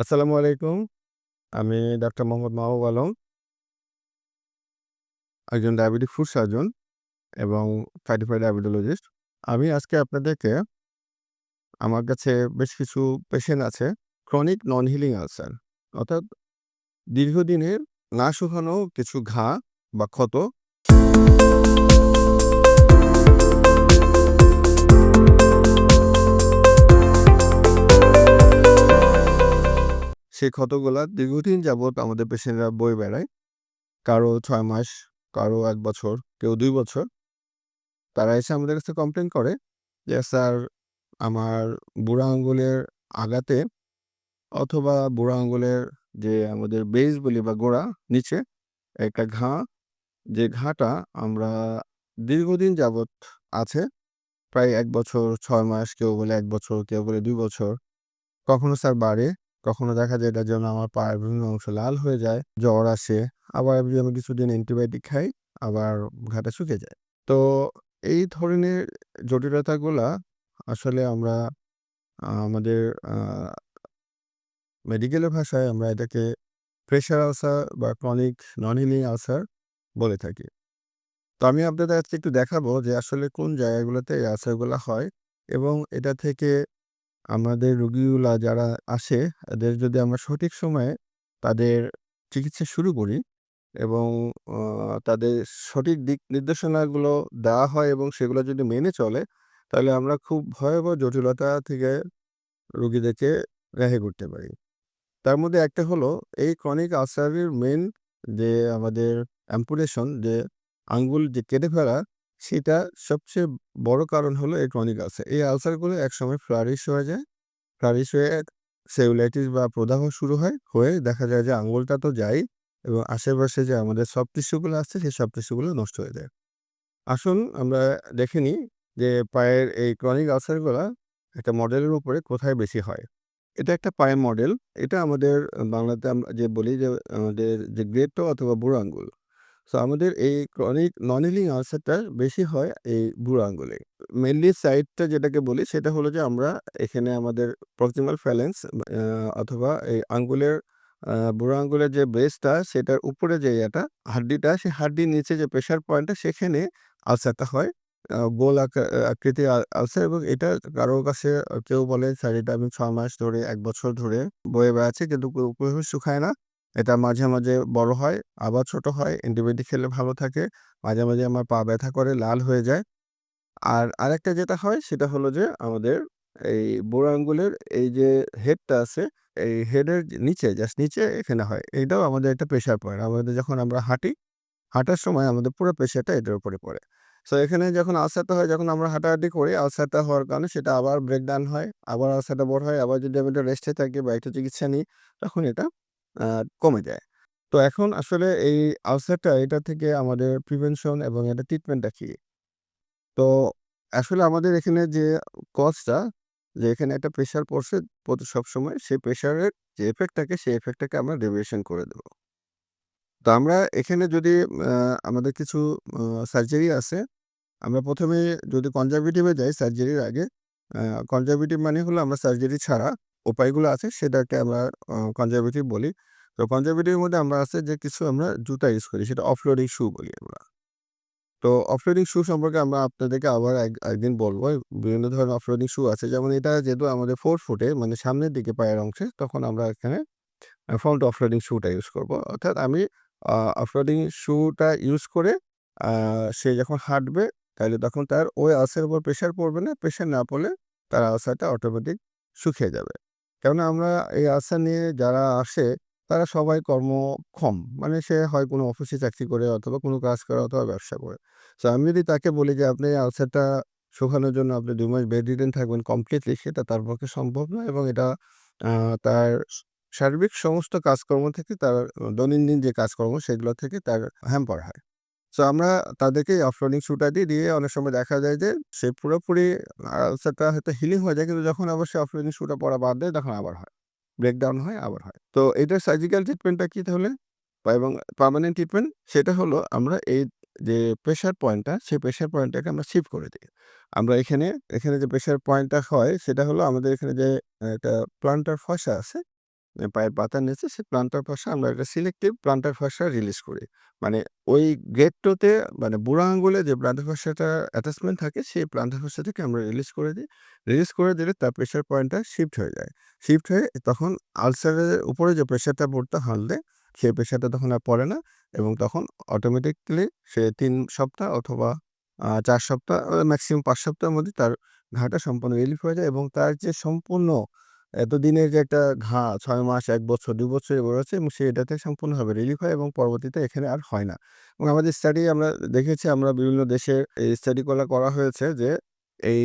আসসালামু আলাইকুম। আমি ডাক্তার মোহাম্মদ মাহবুব আলম। একজন ডায়াবেটিক ফুড সার্জন এবং সার্টিফাইড ডায়াবেটোলজিস্ট। আমি আজকে আপনাদেরকে আমার কাছে বেশ কিছু পেশেন্ট আছে ক্রনিক নন হিলিং আলসার অর্থাৎ দীর্ঘদিনের না শুকানো কিছু ঘা বা ক্ষত সেই ক্ষতগুলা দীর্ঘদিন যাবৎ আমাদের পেশেন্টরা বয়ে বেড়ায়। কারও ছয় মাস, কারও এক বছর, কেউ দুই বছর। তারা এসে আমাদের কাছে কমপ্লেন করে যে, "স্যার আমার বুড়া আঙুলের আগাতে অথবা বুড়া আঙুলের যে আমাদের বেজ বলি বা গোড়া নিচে একটা ঘা, যে ঘাটা আমরা দীর্ঘদিন যাবৎ আছে। প্রায় এক বছর, ছয় মাস, কেউ বলে এক বছর, কেউ বলে দুই বছর। কখনো স্যার বাড়ে, কখনো দেখা যায় এটার জন্য আমার পায়ের বিভিন্ন অংশ লাল হয়ে যায়, জ্বর আসে। আবার যদি আমি কিছুদিন অ্যান্টিবায়োটিক খাই, আবার ঘাটা শুকে যায়।" তো এই ধরনের জটিলতাগুলা আসলে আমরা আমাদের মেডিকেলের ভাষায় আমরা এটাকে প্রেশার আলসার বা ক্রনিক নন হিলিং আলসার বলে থাকি। তো আমি আপনাদের আজকে একটু দেখাবো যে আসলে কোন জায়গাগুলোতে এই আলসারগুলা হয় এবং এটা থেকে আমাদের রোগীগুলা যারা আসে, এদের যদি আমরা সঠিক সময়ে তাদের চিকিৎসা শুরু করি এবং তাদের সঠিক দিক নির্দেশনাগুলো দেওয়া হয় এবং সেগুলো যদি মেনে চলে, তাহলে আমরা খুব ভয়াবহ জটিলতা থেকে রোগীদেরকে রেহাই করতে পারি। তার মধ্যে একটা হলো এই ক্রনিক আলসারের মেন যে আমাদের অ্যাম্পুটেশন যে আঙ্গুল যে কেটে ফেলা, সেটা সবচেয়ে বড় কারণ হলো এই ক্রনিক আলসার। এই আলসারগুলো একসময় ফ্লারিশ হয়ে যায়। ফ্লারিশ হয়ে সেলুলাইটিস বা প্রদাহ শুরু হয়। হয়ে দেখা যায় যে আঙ্গুলটা তো যায়ই এবং আশেপাশে যে আমাদের সফট টিস্যুগুলো আছে, সেই সফট টিস্যুগুলো নষ্ট হয়ে যায়। আসুন আমরা দেখে নিই যে পায়ের এই ক্রনিক আলসারগুলো একটা মডেলের উপরে কোথায় বেশি হয়। এটা একটা পায়ের মডেল। এটা আমাদের বাংলাতে আমরা যে বলি যে আমাদের যে গ্রেট অথবা বুড়ো আঙ্গুল। সো আমাদের এই ক্রনিক নন হিলিং আলসারটা বেশি হয় এই বুড়ো আঙ্গুলে। মেনলি সাইডটা যেটাকে বলি সেটা হলো যে আমরা এখানে আমাদের প্রক্সিমাল ফ্যালেন্স অথবা এই আঙ্গুলের বুড়ো আঙ্গুলের যে বেসটা সেটার উপরে যে ইয়েটা হাড্ডিটা, সেই হাড্ডির নিচে যে প্রেশার পয়েন্টটা সেখানে আলসারটা হয়। গোল আকা আকৃতির আলসার এবং এটা কারও কাছে কেউ বলে, "স্যার এটা আমি ৬ মাস ধরে, এক বছর ধরে বয়ে বেড়াচ্ছি কিন্তু শুকায় না। এটা মাঝে, মাঝে বড় হয়, আবার ছোট হয়। অ্যান্টিবায়োটিক খেলে ভালো থাকে। মাঝে, মাঝে আমার পা ব্যথা করে, লাল হয়ে যায়।" আর আরেকটা যেটা হয় সেটা হলো যে আমাদের এই বুড়ো আঙ্গুলের এই যে হেডটা আছে, এই হেডের নিচে জাস্ট নিচে এখানে হয়। এটাও আমাদের একটা প্রেশার পয়েন্ট। আমাদের যখন আমরা হাঁটি, হাঁটার সময় আমাদের পুরো প্রেশারটা এটার উপরে পড়ে। সো এখানে যখন আলসারটা হয়, যখন আমরা হাঁটাহাঁটি করি, আলসারটা হওয়ার কারণে সেটা আবার ব্রেকডাউন হয়। আবার আলসারটা বড় হয়। আবার যদি আমি একটু রেস্টে থাকি বা একটু চিকিৎসা নিই, তখন এটা কমে যায়। তো এখন আসলে এই আলসারটা এটা থেকে আমাদের প্রিভেনশন এবং এটা ট্রিটমেন্টটা কি? তো আসলে আমাদের এখানে যে কজটা যে এখানে একটা প্রেশার পড়ছে প্রতি সবসময় সেই প্রেশারের যে ইফেক্টটাকে সেই ইফেক্টটাকে আমরা ডেভিয়েশন করে দেব। তো আমরা এখানে যদি আমাদের কিছু সার্জারি আছে। আমরা ১ম এ যদি কনজারভেটিভ যাই সার্জারির আগে, কনজারভেটিভ মানে হলো আমরা সার্জারি ছাড়া উপায়গুলো আছে, সেটাকে আমরা কনজারভেটিভ বলি। তো কনজারভেটিভের মধ্যে আমরা আছে যে, কিছু আমরা জুতা ইউজ করি, সেটা অফলোডিং শু বলি আমরা। তো অফলোডিং শু সম্পর্কে আমরা আপনাদেরকে আবার এক, একদিন বলব। বিভিন্ন ধরনের অফলোডিং শু আছে। যেমন এটা যেহেতু আমাদের 4 ফুটে মানে সামনের দিকে পায়ের অংশে, তখন আমরা এখানে ফ্রন্ট অফলোডিং শুটা ইউজ করব। অর্থাৎ আমি অফলোডিং শুটা ইউজ করে সে যখন হাঁটবে, তাহলে তখন তার ওই আলসারের উপর প্রেশার পড়বে না। প্রেশার না পড়লে তার আলসারটা অটোমেটিক শুকিয়ে যাবে। কেননা আমরা এই আলসার নিয়ে যারা আসে, তারা সবাই কর্মক্ষম। মানে সে হয় কোনো অফিসে চাকরি করে অথবা কোনো কাজ করে অথবা ব্যবসা করে। সো আমি যদি তাকে বলি যে, আপনি আলসারটা শুকানোর জন্য আপনি ২ মাস বেড রিডেন থাকবেন কমপ্লিটলি সেটা তার পক্ষে সম্ভব নয় এবং এটা তার সার্বিক সমস্ত কাজকর্ম থেকে তার, দৈনন্দিন যে কাজকর্ম, সেগুলো থেকে তার হ্যাম্পার হয়। সো আমরা তাদেরকে অফলোডিং শুটা দিই। দিয়ে অনেক সময় দেখা যায় যে সে পুরোপুরি আলসারটা হয়তো হিলিং হয়ে যায় কিন্তু যখন আবার সে অফলোডিং শুটা পড়া বাদ দেয় তখন আবার হয়। ব্রেকডাউন হয়, আবার হয়। তো এটার সার্জিক্যাল ট্রিটমেন্টটা কী তাহলে? বা এবং পার্মানেন্ট ট্রিটমেন্ট সেটা হলো আমরা এই যে প্রেশার পয়েন্টটা সেই প্রেশার পয়েন্টটাকে আমরা শিফট করে দিই আমরা এখানে, এখানে যে প্রেশার পয়েন্টটা হয় সেটা হলো আমাদের এখানে যে একটা প্লান্টার ফসা আছে, পায়ের পাতার নিচে সেই প্লান্টার ফসা আমরা একটা সিলেক্টিভ প্লান্টার ফসা রিলিজ করি। মানে ওই 2 মানে বুড়া আঙুলে যে প্লান্টার ফসাটা অ্যাটাচমেন্ট থাকে, সেই প্লান্টার ফসা থেকে আমরা রিলিজ করে দিই। রিলিজ করে দিলে তার প্রেশার পয়েন্টটা শিফট হয়ে যায়। শিফট হয়ে তখন আলসারের উপরে যে প্রেশারটা পড়তো হানলে, সেই প্রেশারটা তখন আর পড়ে না এবং তখন অটোমেটিক্যালি সে তিন সপ্তাহ অথবা চার সপ্তাহ ম্যাক্সিমাম পাঁচ সপ্তাহের মধ্যে তার ঘাটা সম্পূর্ণ রিলিফ হয়ে যায় এবং তার যে সম্পূর্ণ এতদিনের যে একটা ঘা ছয় মাস, এক বছর, দু বছর এ রয়েছে এবং সেটাতে সম্পূর্ণভাবে রিলিফ হয় এবং পরবর্তীতে এখানে আর হয় না। এবং আমাদের স্টাডি আমরা দেখেছি আমরা বিভিন্ন দেশে এই স্টাডি করা করা হয়েছে যে এই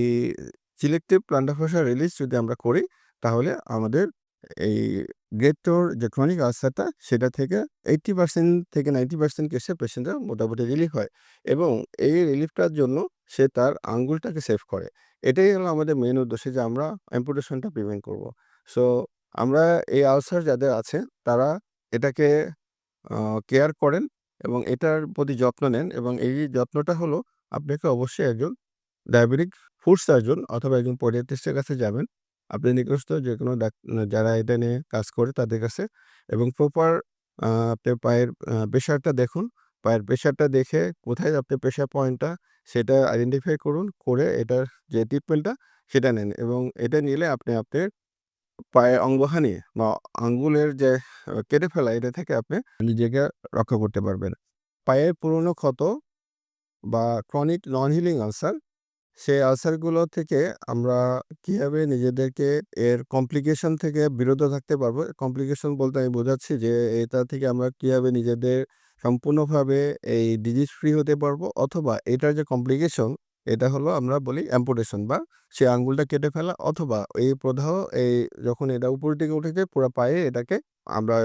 সিলেক্টিভ প্লান্টার ফসা রিলিজ যদি আমরা করি তাহলে আমাদের এই গ্রেড 2 র যে ক্রনিক আলসারটা সেটা থেকে 80% থেকে 90% কেসে পেশেন্টরা মোটামুটি রিলিফ হয় এবং এই রিলিফটার জন্য সে তার আঙ্গুলটাকে সেভ করে। এটাই হলো আমাদের মেন উদ্দেশ্য যে আমরা অ্যাম্পুটেশনটা প্রিভেন্ট করব। সো আমরা এই আলসার যাদের আছে, তারা এটাকে কেয়ার করেন এবং এটার প্রতি যত্ন নেন এবং এই যত্নটা হলো, আপনাকে অবশ্যই একজন ডায়াবেটিক ফুড সার্জন অথবা একজন পডিয়াট্রিস্ট এর কাছে যাবেন। আপনি নিকটস্থ যেকোনো ডাক যারা এটা নিয়ে কাজ করে তাদের কাছে এবং প্রপার আ আপনার পায়ের প্রেশারটা দেখুন। পায়ের প্রেশারটা দেখে কোথায় আপনি প্রেশার পয়েন্টটা সেটা আইডেন্টিফাই করুন। করে এটার যে ট্রিটমেন্টটা সেটা নেন এবং এটা নিলে আপনি আপনার পায়ের অঙ্গহানি বা আঙ্গুলের যে কেটে ফেলা এটা থেকে আপনি নিজেকে রক্ষা করতে পারবেন। পায়ের পুরনো ক্ষত বা ক্রনিক নন হিলিং আলসার সেই আলসারগুলো থেকে আমরা কীভাবে নিজেদেরকে এর কমপ্লিকেশন থেকে বিরত থাকতে পারব। কমপ্লিকেশন বলতে আমি বোঝাচ্ছি যে, এটা থেকে আমরা কীভাবে নিজেদের সম্পূর্ণভাবে এই ডিজিজ ফ্রি হতে পারব অথবা এটার যে কমপ্লিকেশন এটা হলো আমরা বলি অ্যাম্পুটেশন বা সেই আঙ্গুলটা কেটে ফেলা, অথবা এই প্রদাহ এই যখন এটা উপরের দিকে উঠে যায়, পুরা পায়ে এটাকে আমরা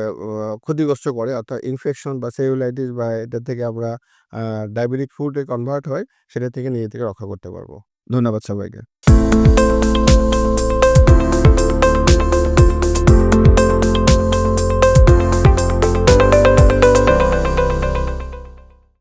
ক্ষতিগ্রস্ত করে অর্থাৎ ইনফেকশন বা সেলুলাইটিস বা এটা থেকে আমরা ডায়াবেটিক ফুডে কনভার্ট হয়, সেটা থেকে নিজে থেকে রক্ষা করতে পারব। ধন্যবাদ সবাইকে।